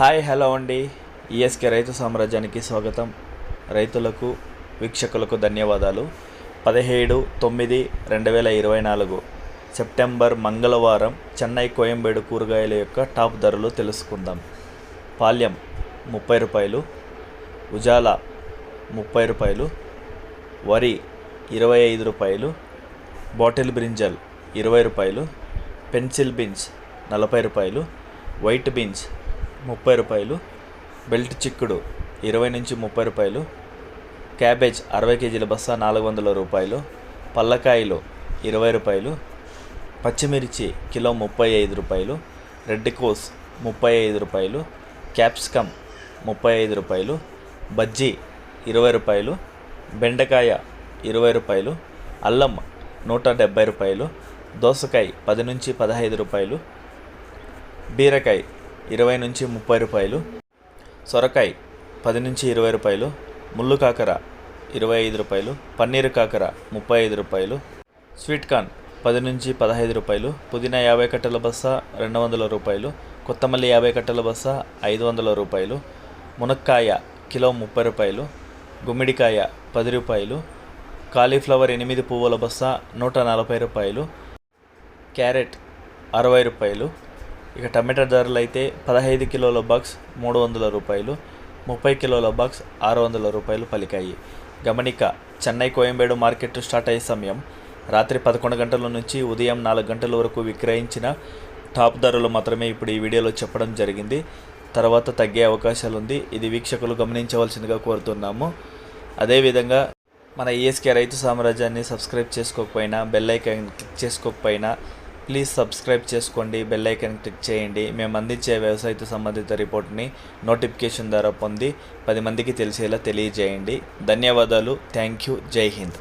Hi hello అండి. ESK రైతు సామ్రాజ్యానికి స్వాగతం. రైతులకు వీక్షకులకు ధన్యవాదాలు. పదిహేడు తొమ్మిది రెండు వేల ఇరవై నాలుగు సెప్టెంబర్ మంగళవారం చెన్నై కోయంబేడు కూరగాయల యొక్క టాప్ ధరలు తెలుసుకుందాం. పాల్యం ముప్పై రూపాయలు ఉజాల ముప్పై రూపాయలు వరి ఇరవై ఐదు రూపాయలు బాటిల్ బ్రింజల్ ఇరవై రూపాయలు పెన్సిల్ బీన్స్ నలభై రూపాయలు వైట్ బీన్స్ ముప్పై రూపాయలు బెల్ట్ చిక్కుడు ఇరవై నుంచి ముప్పై రూపాయలు క్యాబేజ్ అరవై కేజీల బస్తా నాలుగు వందల రూపాయలు పల్లకాయలు ఇరవై రూపాయలు పచ్చిమిర్చి కిలో ముప్పై ఐదు రూపాయలు రెడ్ కోస్ ముప్పై ఐదు రూపాయలు క్యాప్సికమ్ ముప్పై ఐదు రూపాయలు బజ్జీ ఇరవై రూపాయలు బెండకాయ ఇరవై రూపాయలు అల్లం నూట డెబ్బై రూపాయలు దోసకాయ పది నుంచి పదహైదు రూపాయలు బీరకాయ ఇరవై నుంచి ముప్పై రూపాయలు. సొరకాయ పది నుంచి ఇరవై రూపాయలు. ముళ్ళు కాకర ఇరవై ఐదు రూపాయలు. పన్నీరు కాకర ముప్పై ఐదు రూపాయలు. స్వీట్ కార్న్ పది నుంచి పదహైదు రూపాయలు. పుదీనా యాభై కట్టల బస్స రెండు వందల రూపాయలు. కొత్తమల్లి యాభై కట్టల బస్స ఐదు వందల రూపాయలు. మునక్కాయ కిలో ముప్పై రూపాయలు. గుమ్మిడికాయ పది రూపాయలు. కాలీఫ్లవర్ ఎనిమిది పువ్వుల బస్స నూట నలభై రూపాయలు. క్యారెట్ అరవై రూపాయలు. ఇక టమాటా ధరలు అయితే పదహైదు కిలోల బాక్స్ మూడు వందల రూపాయలు ముప్పై కిలోల బాక్స్ ఆరు వందల రూపాయలు పలికాయి. గమనిక చెన్నై కోయంబేడు మార్కెట్ స్టార్ట్ అయ్యే సమయం. రాత్రి పదకొండు గంటల నుంచి ఉదయం నాలుగు గంటల వరకు విక్రయించిన టాప్ ధరలు మాత్రమే ఇప్పుడు ఈ వీడియోలో చెప్పడం జరిగింది. తర్వాత తగ్గే అవకాశాలు ఉంది ఇది వీక్షకులు గమనించవలసిందిగా కోరుతున్నాము. అదేవిధంగా మన ఈఎస్కే రైతు సామ్రాజ్యాన్ని సబ్స్క్రైబ్ చేసుకోకపోయినా బెల్ ఐకాన్ క్లిక్ చేసుకోకపోయినా ప్లీజ్ సబ్స్క్రైబ్ చేసుకోండి బెల్ ఐకాన్ క్లిక్ చేయండి. మేము అందించే వ్యవసాయతో సంబంధిత రిపోర్ట్ని నోటిఫికేషన్ ద్వారా పొంది పది మందికి తెలిసేలా తెలియజేయండి. ధన్యవాదాలు. Thank you. జై హింద్.